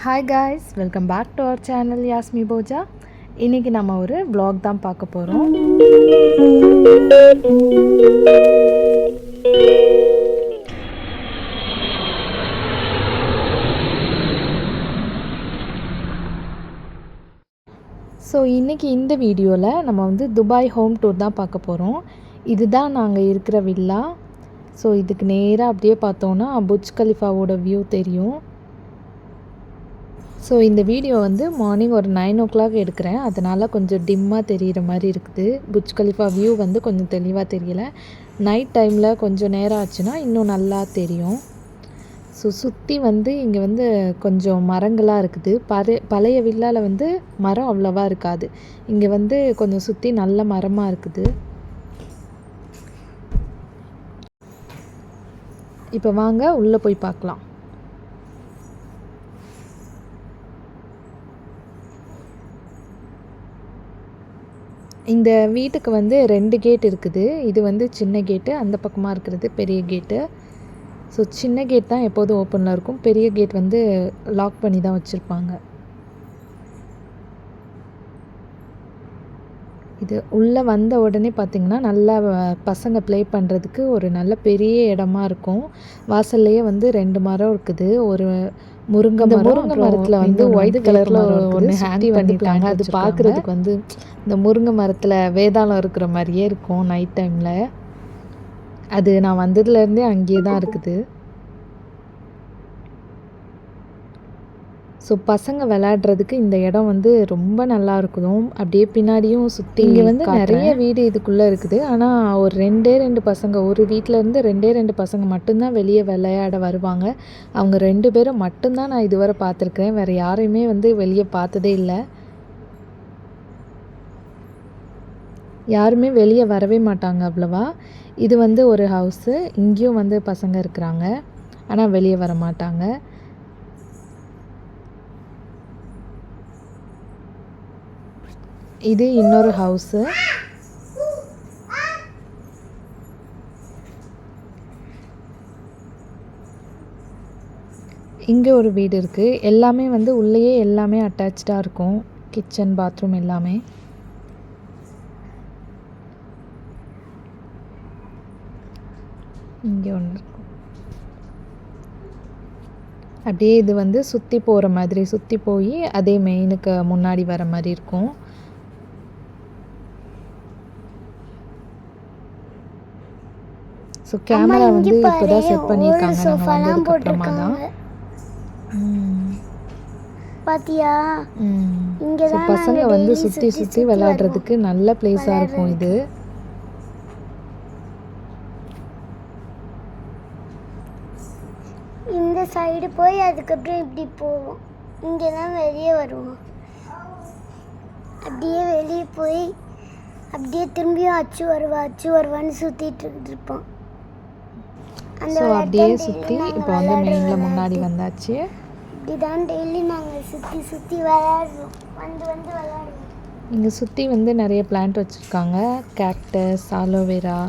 Hi guys welcome back to our channel Yasmi Pooja இன்றைக்கி நம்ம ஒரு வ்ளாக் தான் பார்க்க போகிறோம் ஸோ இன்றைக்கி இந்த வீடியோவில் நம்ம வந்து துபாய் ஹோம் டூர் தான் பார்க்க போகிறோம் இதுதான் நாங்கள் இருக்கிற வில்லா ஸோ இதுக்கு நேராக அப்படியே பார்த்தோன்னா புஜ் கலிஃபாவோட வியூ தெரியும். ஸோ இந்த வீடியோ வந்து மார்னிங் ஒரு நைன் ஓ கிளாக் எடுக்கிறேன். அதனால் கொஞ்சம் டிம்மாக தெரிகிற மாதிரி இருக்குது. புஜ் கலிஃபா வியூ வந்து கொஞ்சம் தெளிவாக தெரியல. நைட் டைமில் கொஞ்சம் நேரம் ஆச்சுன்னா இன்னும் நல்லா தெரியும். ஸோ சுற்றி வந்து இங்கே வந்து கொஞ்சம் மரங்களாக இருக்குது. பழைய பழைய வில்லாவில் வந்து மரம் அவ்வளோவா இருக்காது. இங்கே வந்து கொஞ்சம் சுற்றி நல்ல மரமாக இருக்குது. இப்போ வாங்க உள்ளே போய் பார்க்கலாம். இந்த வீட்டுக்கு வந்து ரெண்டு கேட் இருக்குது. இது வந்து சின்ன கேட்டு அந்த பக்கமாக இருக்கிறது பெரிய கேட்டு ஸோ சின்ன கேட் தான் எப்போதும் ஓப்பனில் இருக்கும். பெரிய கேட் வந்து லாக் பண்ணி தான் வச்சுருப்பாங்க. இது உள்ளே வந்த உடனே பார்த்திங்கன்னா நல்லா பசங்க ப்ளே பண்ணுறதுக்கு ஒரு நல்ல பெரிய இடமா இருக்கும். வாசல்லையே வந்து ரெண்டு மரம் இருக்குது. ஒரு முருங்கை முருங்கை மரத்தில் வந்து ஒயிட் கலரில் ஒன்று ஹேங் பண்ணியிருக்காங்க அது பார்க்குறதுக்கு வந்து இந்த முருங்கை மரத்தில் வேதாளம் இருக்கிற மாதிரியே இருக்கும் நைட் டைமில் அது நான் வந்ததுலேருந்தே அங்கேயே தான் இருக்குது. ஸோ பசங்க விளையாடுறதுக்கு இந்த இடம் வந்து ரொம்ப நல்லா இருக்கும் அப்படியே பின்னாடியும் சுற்றி இங்கே வந்து நிறைய வீடு இதுக்குள்ளே இருக்குது. ஆனால் ஒரு ரெண்டே ரெண்டு பசங்க ஒரு வீட்ல இருந்து ரெண்டே ரெண்டு பசங்க மட்டும்தான் வெளியே விளையாட வருவாங்க. அவங்க ரெண்டு பேரும் மட்டும்தான் நான் இதுவரை பார்த்துருக்கேன் வேறு யாரையுமே வந்து வெளியே பார்த்ததே இல்லை. யாருமே வெளியே வரவே மாட்டாங்க அவ்வளவா. இது வந்து ஒரு ஹவுஸு இங்கேயும் வந்து பசங்க இருக்கிறாங்க. ஆனால் வெளியே வர மாட்டாங்க இது இன்னொரு ஹவுஸு இங்கே ஒரு வீடு இருக்குது எல்லாமே வந்து உள்ளேயே எல்லாமே அட்டாச்சாக இருக்கும். கிச்சன் பாத்ரூம் எல்லாமே. இங்கே ஒன்று இருக்கும் அப்படியே இது வந்து சுற்றி போகிற மாதிரி சுற்றி போய் அதே மெயினுக்கு முன்னாடி வர மாதிரி இருக்கும். ஸோ கேமரா வந்து இப்போ தான் செட் பண்ணியிருக்காங்க. நாங்கள் வந்ததுக்கு அப்புறமா தான். ம். பாத்தியா? ஸோ பசங்க வந்து சுற்றி சுற்றி விளையாடுறதுக்கு நல்ல பிளேஸாக இருக்கும் இது. இந்த சைடு போய் அதுக்கப்புறம் இப்படி போவோம். இங்கே தான் வெளியே வருவோம். அப்படியே வெளியே போய் அப்படியே திரும்பியும் அச்சு வருவா அச்சு வருவான்னு சுற்றிட்டு இருப்போம். ஸோ அப்படியே சுற்றி இப்போ வந்து மெயினில் முன்னாடி. வந்தாச்சு. இப்படிதான் டெய்லி நாங்கள் சுற்றி சுற்றி விளையாடுறோம் வந்து வந்து விளையாடுவோம். இங்கே சுற்றி வந்து நிறைய பிளான்ட் வச்சுருக்காங்க. கேக்டஸ் ஆலோவேரா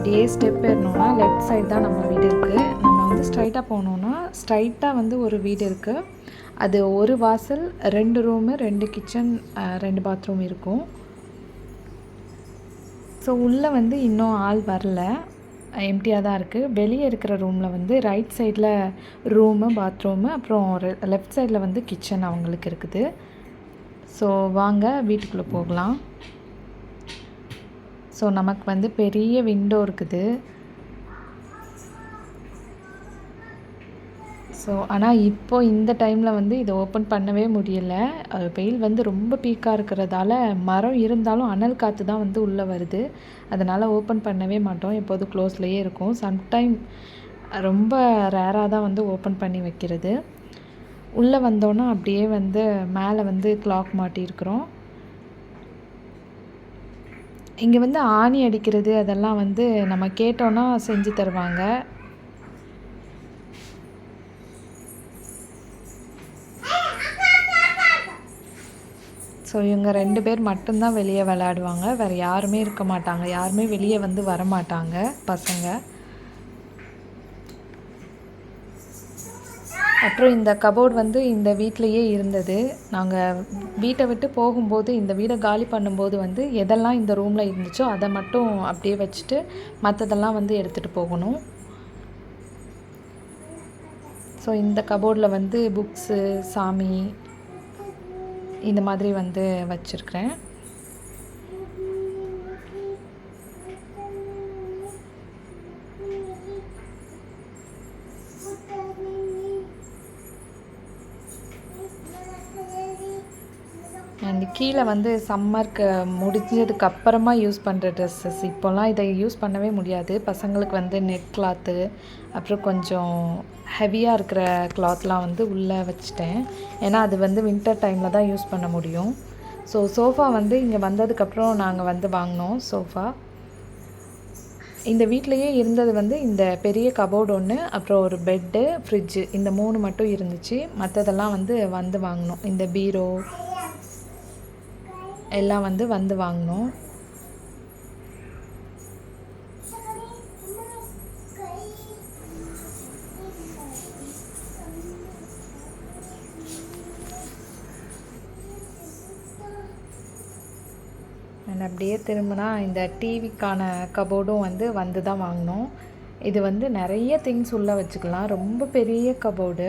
அப்படியே ஸ்டெப் ஏறணும்னா லெஃப்ட் சைடு தான் நம்ம வீடு இருக்குது நம்ம வந்து ஸ்ட்ரைட்டாக போனோன்னா ஸ்ட்ரைட்டாக வந்து ஒரு வீடு இருக்குது அது ஒரு வாசல் ரெண்டு ரூமு ரெண்டு கிச்சன் ரெண்டு பாத்ரூம் இருக்கும். ஸோ உள்ளே வந்து இன்னும் ஆள் வரல. எம்டியாக தான் இருக்குது வெளியே இருக்கிற ரூமில் வந்து ரைட் சைடில் ரூமு பாத்ரூமு அப்புறம் லெஃப்ட் சைடில் வந்து கிச்சன் அவங்களுக்கு இருக்குது. ஸோ வாங்க வீட்டுக்குள்ளே போகலாம். ஸோ நமக்கு வந்து பெரிய விண்டோ இருக்குது. ஸோ ஆனால் இப்போ இந்த டைமில் வந்து இதை ஓப்பன் பண்ணவே முடியலை. வெயில் வந்து ரொம்ப பீக்காக இருக்கிறதால மரம் இருந்தாலும் அனல் காற்று தான் வந்து உள்ளே வருது. அதனால் ஓப்பன் பண்ணவே மாட்டோம். எப்போதும் க்ளோஸ்லேயே இருக்கும். சம்டைம் ரொம்ப ரேராக தான் வந்து ஓப்பன் பண்ணி வைக்கிறது. உள்ளே வந்தோன்னா அப்படியே வந்து மேலே வந்து கிளாக் மாட்டியிருக்கிறோம். இங்கே வந்து ஆணி அடிக்கிறது அதெல்லாம் வந்து நம்ம கேட்டோன்னா செஞ்சு தருவாங்க. ஸோ இவங்க ரெண்டு பேர் மட்டும்தான் வெளியே விளையாடுவாங்க. வேறு யாருமே இருக்க மாட்டாங்க. யாருமே வெளியே வந்து வர மாட்டாங்க பசங்க. அப்புறம் இந்த கபோர்ட் வந்து இந்த வீட்லேயே இருந்தது. நாங்கள் வீட்டை விட்டு போகும்போது இந்த வீடை காலி பண்ணும்போது வந்து எதெல்லாம் இந்த ரூமில் இருந்துச்சோ அதை மட்டும் அப்படியே வச்சுட்டு மற்றதெல்லாம் வந்து எடுத்துகிட்டு போகணும். ஸோ இந்த கபோர்டில் வந்து புக்ஸு சாமி இந்த மாதிரி வந்து வச்சுருக்கிறேன். கீழே வந்து சம்மருக்கு முடிஞ்சதுக்கு அப்புறமா யூஸ் பண்ணுற ட்ரெஸ்ஸஸ் இப்போல்லாம் இதை யூஸ் பண்ணவே முடியாது. பசங்களுக்கு வந்து நெட் கிளாத்து அப்புறம் கொஞ்சம் ஹெவியாக இருக்கிற கிளாத்லாம் வந்து உள்ளே வச்சுட்டேன். ஏன்னா அது வந்து வின்டர் டைமில் தான் யூஸ் பண்ண முடியும். ஸோ சோஃபா வந்து இங்கே வந்ததுக்கப்புறம் நாங்கள் வந்து வாங்கினோம் சோஃபா இந்த வீட்லேயே இருந்தது வந்து இந்த பெரிய கபோர்டு ஒன்று அப்புறம் ஒரு பெட்டு ஃப்ரிட்ஜு இந்த மூணு மட்டும் இருந்துச்சு. மற்றதெல்லாம் வந்து வந்து வாங்கினோம். இந்த பீரோ எல்லாம் வந்து வந்து வாங்கினோம் அண்ட் அப்படியே திரும்பினா இந்த டிவிக்கான கபோர்டும் வந்து வந்து தான் வாங்கினோம் இது வந்து நிறைய திங்ஸ் உள்ளே வச்சுக்கலாம். ரொம்ப பெரிய கபோர்டு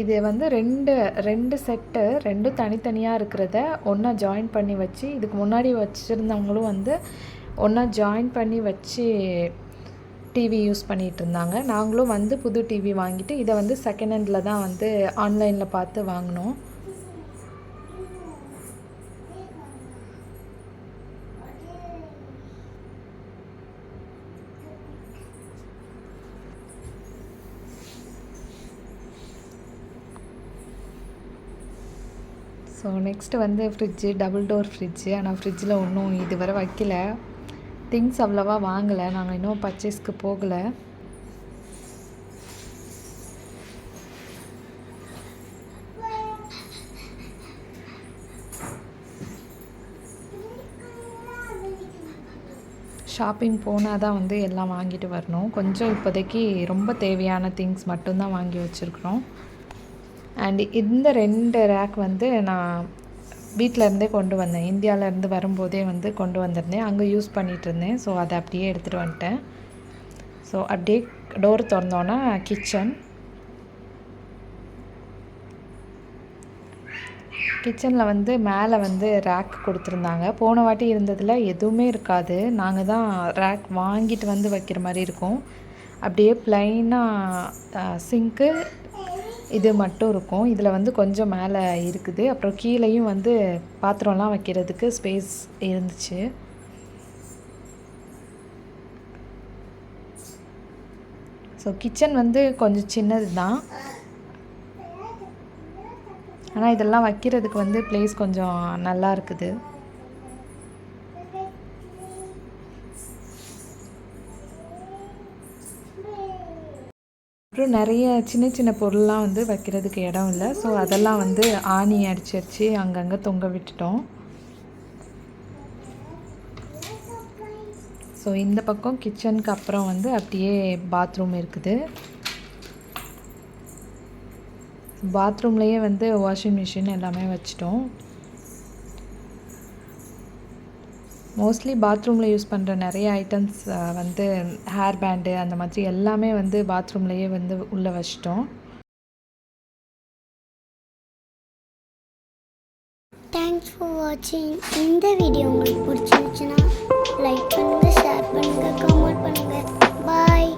இது வந்து ரெண்டு ரெண்டு செட்டு ரெண்டும் தனித்தனியாக இருக்கிறத ஒன்றா ஜாயின் பண்ணி வச்சு இதுக்கு முன்னாடி வச்சுருந்தவங்களும் வந்து ஒன்றா ஜாயின் பண்ணி வச்சு டிவி யூஸ் பண்ணிகிட்டு இருந்தாங்க. நாங்களும் வந்து புது டிவி வாங்கிட்டு இதை வந்து செகண்ட் ஹேண்டில் தான் வந்து ஆன்லைனில் பார்த்து வாங்கினோம். ஸோ நெக்ஸ்ட்டு வந்து ஃப்ரிட்ஜு டபுள் டோர் ஃப்ரிட்ஜு ஆனால் ஃப்ரிட்ஜில் ஒன்றும் இதுவரை வைக்கல. திங்ஸ் அவ்வளோவா வாங்கலை. நாங்கள் இன்னும் பர்ச்சேஸ்க்கு போகலை. ஷாப்பிங் போனால் தான் வந்து எல்லாம் வாங்கிட்டு வரணும். கொஞ்சம் இப்போதைக்கு ரொம்ப தேவையான திங்ஸ் மட்டும்தான் வாங்கி வச்சுருக்குறோம். அண்ட் இந்த ரெண்டு ரேக் வந்து நான் வீட்டிலேருந்தே கொண்டு வந்தேன். இந்தியாவிலேருந்து வரும்போதே வந்து கொண்டு வந்திருந்தேன். அங்கே யூஸ் பண்ணிகிட்டு இருந்தேன் ஸோ அதை அப்படியே எடுத்துகிட்டு வந்துட்டேன். ஸோ அப்படியே டோர் திறந்தோன்னா கிச்சன் கிச்சனில் வந்து மேலே வந்து ரேக் கொடுத்துருந்தாங்க. போன வாட்டி இருந்ததில் எதுவுமே இருக்காது. நாங்கள் தான் ரேக் வாங்கிட்டு வந்து வைக்கிற மாதிரி இருக்கும். அப்படியே ப்ளைனாக சிங்க்கு இது மட்டும் இருக்கும். இதில் வந்து கொஞ்சம் மேலே இருக்குது. அப்புறம் கீழேயும் வந்து பாத்திரம்லாம் வைக்கிறதுக்கு ஸ்பேஸ் இருந்துச்சு. ஸோ கிச்சன் வந்து கொஞ்சம் சின்னது தான் ஆனால் இதெல்லாம் வைக்கிறதுக்கு வந்து ப்ளேஸ் கொஞ்சம் நல்லா இருக்குது. அப்புறம் நிறைய சின்ன சின்ன பொருள்லாம் வந்து வைக்கிறதுக்கு இடம் இல்லை. ஸோ அதெல்லாம் வந்து ஆணி அடிச்சு அடிச்சு அங்கங்கே தொங்க விட்டுட்டோம். ஸோ இந்த பக்கம் கிச்சனுக்கு அப்புறம் வந்து அப்படியே பாத்ரூம் இருக்குது. பாத்ரூம்லேயே வந்து வாஷிங் மிஷின் எல்லாமே வச்சிட்டோம். மோஸ்ட்லி பாத்ரூமில் யூஸ் பண்ணுற நிறைய ஐட்டம்ஸ் வந்து ஹேர் பேண்டு அந்த மாதிரி எல்லாமே வந்து பாத்ரூம்லேயே வந்து உள்ளே வச்சிட்டோம். தேங்க்ஸ் ஃபார் வாட்சிங் இந்த வீடியோ உங்களுக்கு பிடிச்சிருந்துச்சுன்னா லைக் பண்ணுங்கள் ஷேர் பண்ணுங்கள் கமெண்ட் பண்ணுங்கள் பாய்